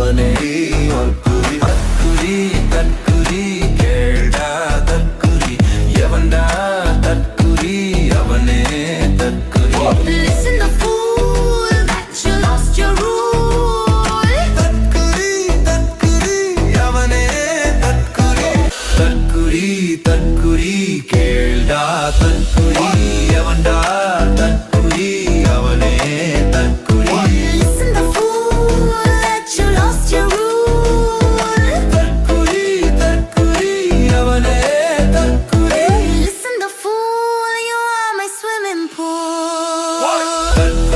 அவனே ஒற்குறி அக்குறி தற்குறி கேடா தற்குறி. எவன்டா தற்குறி அவனே தற்குறி. தற்குறி தற்குறி கேள்டா தற்குறி. எவன்டா But